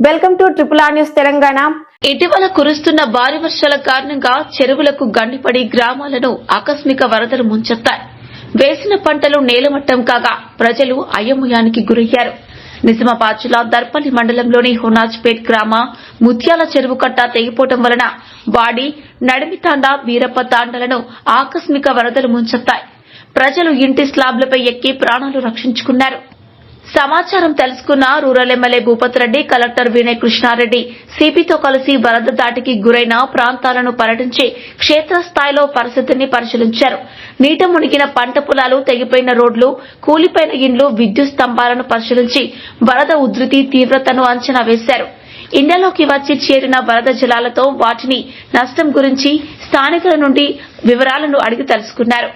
Welcome to triple R news Telangana. ఇటీవల కురుస్తున్న భారీ వర్షాల కారణంగా చెరువులకు గండిపడి గ్రామాలను ఆకస్మిక వరదలు ముంచెత్తాయి. వేసిన పంటలు నేలమట్టం కాగా ప్రజలు అయోమయానికి గురయ్యారు. నిజామాబాద్ జిల్లా దర్పల్లి మండలంలోని హోనాజ్పేట్ గ్రామ ముత్యాల చెరువు కట్ట తెగిపోవటం వలన వాడి నడిమితాండ వీరప్ప తాండలను ఆకస్మిక వరదలు ముంచెత్తాయి. ప్రజలు ఇంటి స్లాబ్లపై ఎక్కి ప్రాణాలు రక్షించుకున్నారు. సమాచారం తెలుసుకున్న rural MLA Bhupath Reddy collector Vinay Krishna Reddy సిపితో కలిసి వరద దాటికి గురైన ప్రాంతాలను పర్యటించి క్షేత్రస్థాయిలో పరిస్థితిని పరిశీలించారు. నీట మునిగిన పంట పొలాలు తెగిపోయిన రోడ్లు కూలిపోయిన ఇండ్లు విద్యుత్ స్తంభాలను పరిశీలించి వరద ఉధృతి తీవ్రతను అంచనా వేశారు. ఇండ్లలోకి వచ్చి చేరిన వరద జలాలతో వాటిని నష్టం గురించి స్థానికుల నుండి వివరాలను అడిగి తెలుసుకున్నారు.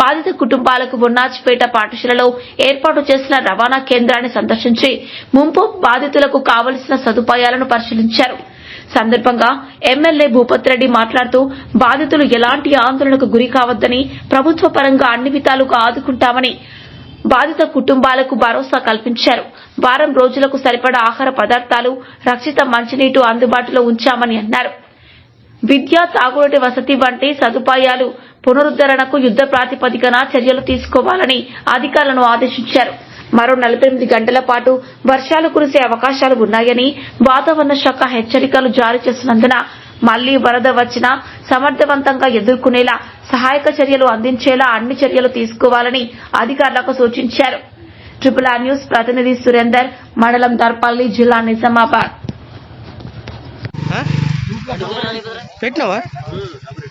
బాధిత కుటుంబాలకు ఉన్నాజ్పేట పాఠశాలలో ఏర్పాటు చేసిన రవాణా కేంద్రాన్ని సందర్శించి ముంపు బాధితులకు కావలసిన సదుపాయాలను పరిశీలించారు. సందర్భంగా ఎమ్మెల్యే భూపత్ రెడ్డి మాట్లాడుతూ బాధితులు ఎలాంటి ఆందోళనకు గురి కావద్దని ప్రభుత్వ పరంగా అన్ని విధాలుగా ఆదుకుంటామని బాధిత కుటుంబాలకు భరోసా కల్పించారు. వారం రోజులకు సరిపడా ఆహార పదార్థాలు రక్షిత మంచినీటి అందుబాటులో ఉంచామని అన్నారు. విద్య తాగునీటి వసతి వంటి సదుపాయాలు పునరుద్దరణకు యుద్ద ప్రాతిపదికన చర్యలు తీసుకోవాలని అధికారులను ఆదేశించారు. మరో నలభై ఎనిమిది గంటల పాటు వర్షాలు కురిసే అవకాశాలు ఉన్నాయని వాతావరణ శాఖ హెచ్చరికలు జారీ చేసినందున మళ్ళీ వరద వచ్చినా సమర్థవంతంగా ఎదుర్కొనేలా సహాయక చర్యలు అందించేలా అన్ని చర్యలు తీసుకోవాలని అధికారులకు సూచించారు. ట్రిపుల్ ఆర్ న్యూస్ ప్రతినిధి సురేందర్ మండలం దర్పల్లి జిల్లా నిజామాబాద్. పెట్టినావా?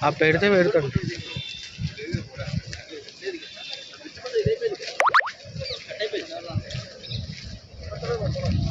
ఆ పెడితే పెడతాడు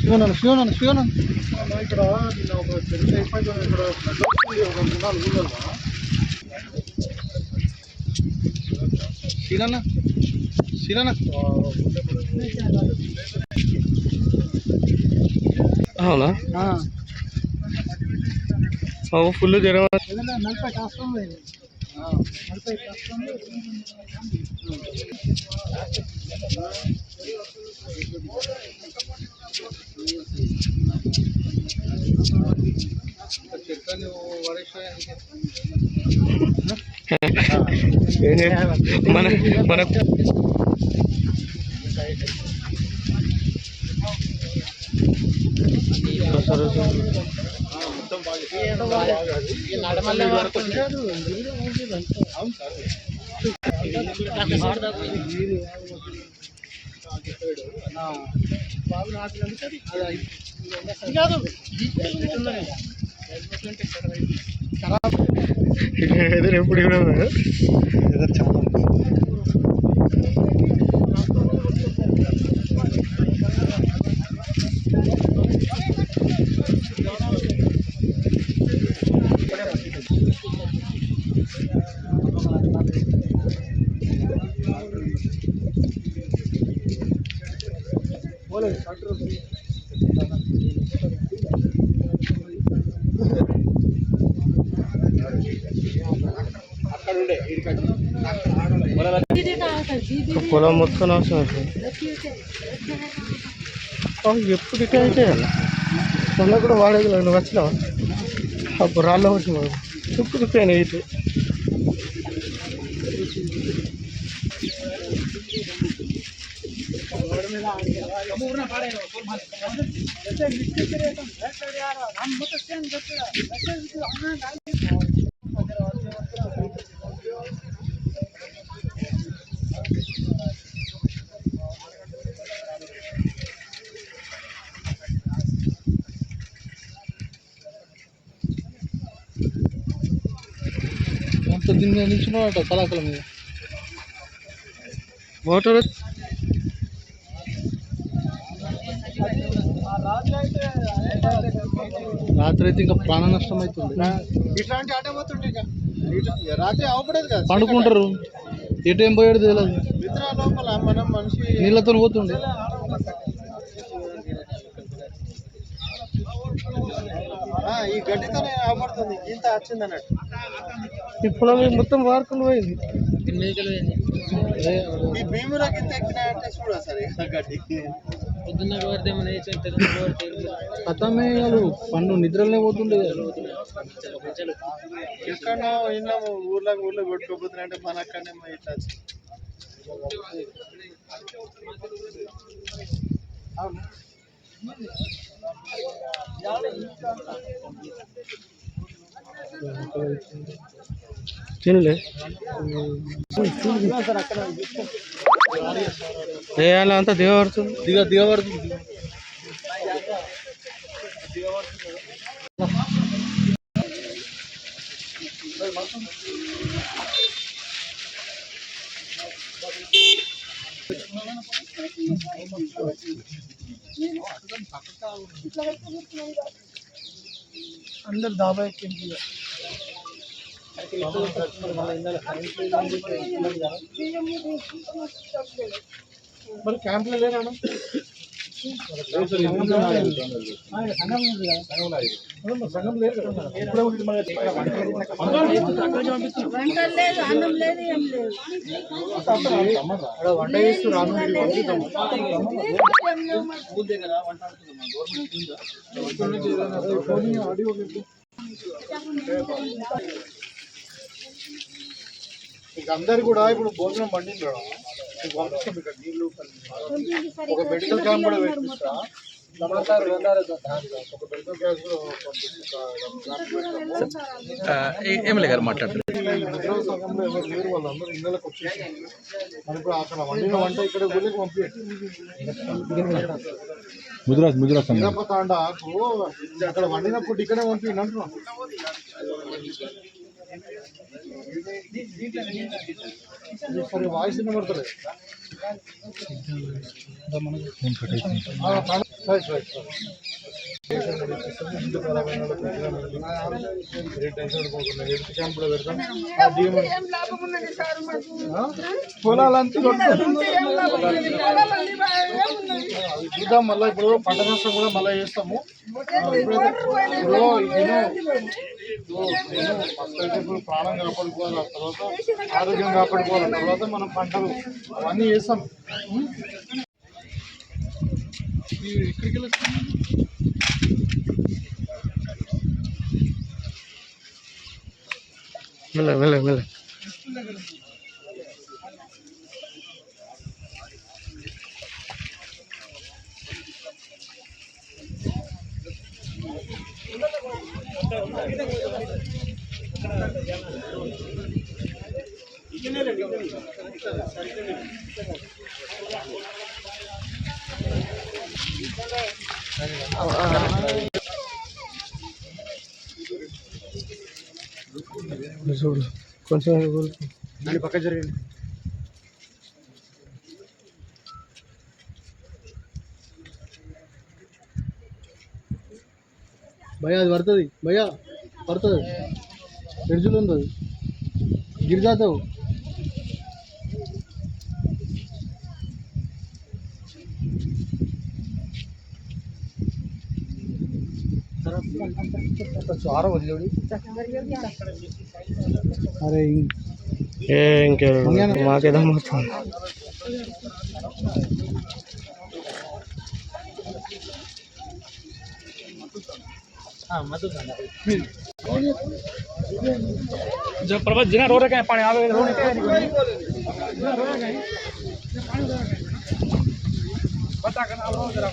శివనన్న శివనన్న శివనన్న ఇక్కడ నిన్న ఒక ఇబ్బంది ఉంది. ఇక్కడ ఒక మూడు నాలుగు ఊళ్ళల్లో. సీనన్న సీనన్న అవునా? ఫుల్ జ్వరం ఏదైనా నలభై కష్టం లేదు. ఆ, నలభై కష్టం మన మన బాబు నాటినందుకు కాదు ఎదురు ఎప్పుడు కూడా ఉన్నాడు. చాలా పొలం మొత్తం నాశనం అయిపోయింది. ఎప్పుడు ఇటే అయితే మొన్న కూడా వాడేది నువ్వు వచ్చినావా? అప్పుడు రాళ్ళ వచ్చిన తుప్పు తుప్పాను ఇటు అంత కళాకల మీద. మోటార్ రాత్రి అయితే ఇంకా ప్రాణ నష్టం అవుతుంది. ఇట్లాంటి ఆట రాత్రి అవపడేది కదా. పండుకుంటారు. ఎటు ఏం పోయాడు తెలియదు నీళ్ళతో పోతుండే. ఈ గడ్డితోనే ఇంత వచ్చింది అన్నట్టు. ఈ పొలం మొత్తం వారుకుని పోయింది. ఈ భీములకి ఇంత ఎక్కినాయంటే చూడ సరే. గడ్డి కథమే కాదు పండు నిద్రలనే పోతుండే. ఎక్కడో విన్నాము ఊర్లో ఊర్లో కొట్టుకోపోతున్నాయంటే మన అక్కడనే మా ఇట్లా. తినలే. దేయాలి అంతా దేవడుతుంది దిగ దిగబడుతుంది అందరు దాబా ఎక్కింది మరి క్యాంప్లో లేనా సంఘం లేదు కదా ఇప్పుడే ఉంది మన వంట ఇక అందరు కూడా ఇప్పుడు భోజనం పండించడం మీకు పంపిస్తాం ఇక్కడ నీళ్ళు ఒక మెడికల్ క్యాంప్ కూడా పెట్టిస్తా. ఎమ్మెల్యే గారు మాట్లాడుతున్నారు లేరు వాళ్ళందరూ ఇళ్ళకి వచ్చేసి మరి ఇప్పుడు అక్కడ వండిన వంట ఇక్కడ ఊళ్ళకి పంపించండి ముదిరాజ్ ముదిరాజ్ మిరప తాండాకు అక్కడ వండిన ఫుడ్ ఇక్కడే పంపించండి అంటున్నాం సరే వాయిస్ వినబడతలేదు. పరమైన పెడతాం. ఆ? పొలాలంతా చూద్దాం మళ్ళీ ఇప్పుడు పంట నష్టం కూడా మళ్ళీ చేస్తాము. ఇప్పుడు ఫస్ట్ అయితే ఇప్పుడు ప్రాణం కాపాడుకోవాలి ఆ తర్వాత ఆరోగ్యం కాపాడుకోవాలి తర్వాత మనం పంటలు అవన్నీ చేస్తాం ఎక్కడికి వెళ్ళొచ్చు వెళ్ళ వెళ్ళ వెళ్ళ చూడు కొంచెం దాని పక్క జరిగింది భయ అది పడుతుంది. భయ్యా. పడుతుంది. ఫ్రిడ్జ్లో ఉంది వదిలేడు అరే ఏ ఇంకే మాకేదో మొత్తం. जो पर्वत जिना रो रखे हैं पानी आवे रो बता करना रो जरा।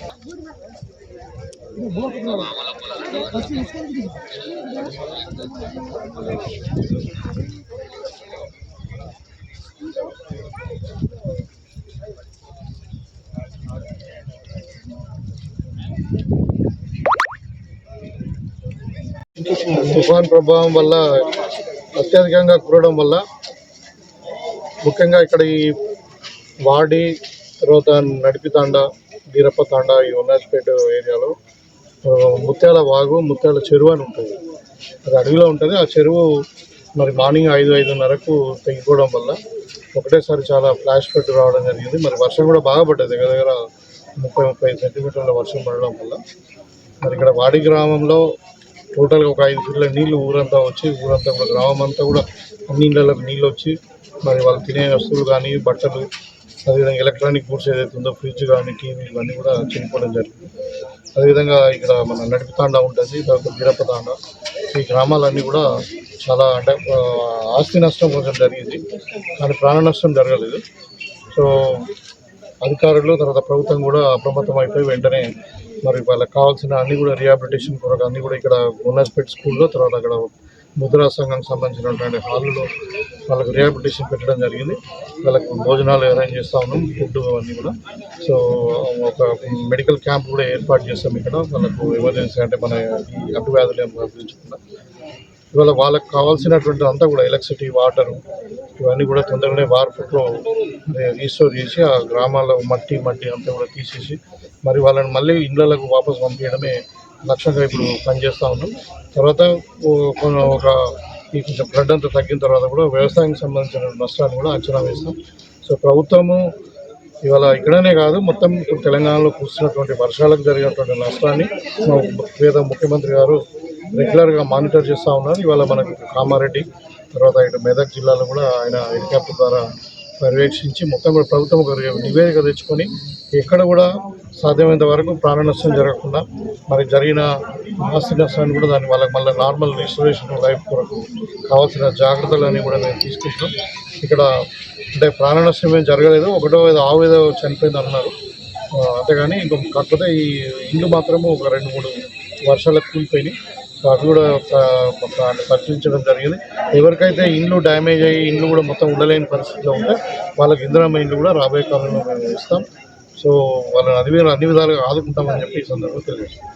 తుఫాన్ ప్రభావం వల్ల అత్యధికంగా కురవడం వల్ల ముఖ్యంగా ఇక్కడ ఈ వాడి తర్వాత నడిపితాండ బీరప్ప తాండ ఈ ఉన్నాజ్పేట ఏరియాలో ముత్యాల వాగు ముత్యాల చెరువు అని ఉంటుంది. అది అడవిలో ఉంటుంది. ఆ చెరువు మరి మార్నింగ్ ఐదు ఐదున్నరకు తెగిపోవడం వల్ల ఒకటేసారి చాలా ఫ్లాష్ ఫ్లడ్ రావడం జరిగింది. మరి వర్షం కూడా బాగా పడ్డది. దగ్గర దగ్గర ముప్పై ముప్పై సెంటీమీటర్ల వర్షం పడడం వల్ల. మరి ఇక్కడ వాడి గ్రామంలో టోటల్గా ఒక ఐదు ఫీట్ల నీళ్ళు ఊరంతా వచ్చి ఊరంతా కూడా గ్రామం అంతా కూడా అన్ని నీళ్ళు వచ్చి మరి వాళ్ళు తినే వస్తువులు కానీ బట్టలు అదేవిధంగా ఎలక్ట్రానిక్ గూడ్స్ ఏదైతే ఉందో ఫ్రిడ్జ్ కానీ టీవీ ఇవన్నీ కూడా చనిపోవడం జరిగింది. అదేవిధంగా ఇక్కడ మన నడిపితాండ ఉంటుంది తర్వాత బీరప్పతాండ ఈ గ్రామాలన్నీ కూడా చాలా అంటే ఆస్తి నష్టం కొంచెం జరిగింది. కానీ ప్రాణ నష్టం జరగలేదు. సో అధికారులు తర్వాత ప్రభుత్వం కూడా అప్రమత్తం అయిపోయి వెంటనే మరి వాళ్ళకి కావాల్సిన అన్ని కూడా రిహాబిలిటేషన్ కొరకు అన్ని కూడా ఇక్కడ గున్నాస్పేట్ స్కూల్లో తర్వాత అక్కడ ముద్రా సంఘానికి సంబంధించినటువంటి హాల్లో వాళ్ళకి రిహాబిలిటేషన్ పెట్టడం జరిగింది. వాళ్ళకి భోజనాలు అరేంజ్ చేస్తా ఉన్నాం ఫుడ్ అవన్నీ కూడా. సో ఒక మెడికల్ క్యాంప్ కూడా ఏర్పాటు చేస్తాం ఇక్కడ. వాళ్ళకు ఎమర్జెన్సీ అంటే మన అటు వ్యాధులు గురించకుండా ఇవాళ వాళ్ళకి కావాల్సినటువంటి అంతా కూడా ఎలక్ట్రిసిటీ వాటర్ ఇవన్నీ కూడా తొందరగానే వార్పుట్లో రీస్టోర్ చేసి ఆ గ్రామాల్లో మట్టి మట్టి అంతా కూడా తీసేసి మరి వాళ్ళని మళ్ళీ ఇండ్లకు వాపస్ పంపించడమే లక్ష్యంగా ఇప్పుడు పనిచేస్తూ ఉన్నాం. తర్వాత ఒక ఈ కొంచెం ఫ్లడ్ అంతా తగ్గిన తర్వాత కూడా వ్యవసాయానికి సంబంధించిన నష్టాన్ని కూడా అంచనా వేస్తాం. సో ప్రభుత్వము ఇవాళ ఇక్కడనే కాదు మొత్తం ఇప్పుడు తెలంగాణలో కూర్చున్నటువంటి వర్షాలకు జరిగినటువంటి నష్టాన్ని పేద ముఖ్యమంత్రి గారు రెగ్యులర్గా మానిటర్ చేస్తూ ఉన్నారు. ఇవాళ మనకు కామారెడ్డి తర్వాత ఇటు మెదక్ జిల్లాలో కూడా ఆయన హెలికాప్టర్ ద్వారా పర్యవేక్షించి మొత్తం కూడా ప్రభుత్వం ఒక నివేదిక తెచ్చుకొని ఎక్కడ కూడా సాధ్యమైనంత వరకు ప్రాణ నష్టం జరగకుండా మరి జరిగిన ఆస్తి నష్టాన్ని కూడా దాన్ని వాళ్ళకి మళ్ళీ నార్మల్ రిస్టరేషన్ లైఫ్ కొరకు కావాల్సిన జాగ్రత్తలన్నీ కూడా మేము తీసుకుంటాం ఇక్కడ అంటే ప్రాణ నష్టం ఏం జరగలేదు. ఒకటో ఏదో ఆవు ఏదో చనిపోయింది అన్నారు. అంతేగాని ఇంకో కాకపోతే ఈ ఇల్లు మాత్రము ఒక రెండు మూడు వర్షాలకు కూలిపోయినాయి. అవి కూడా ప- పరిశీలించడం జరిగింది. ఎవరికైతే ఇండ్లు డ్యామేజ్ అయ్యి ఇండ్లు కూడా మొత్తం ఉండలేని పరిస్థితిలో ఉంటే వాళ్ళకి ఇందిరామ ఇండ్లు కూడా రాబోయే కాలంలో మేము ఇస్తాం. సో వాళ్ళని అన్ని అన్ని విధాలుగా ఆదుకుంటామని చెప్పి ఈ సందర్భంగా తెలియజేస్తాం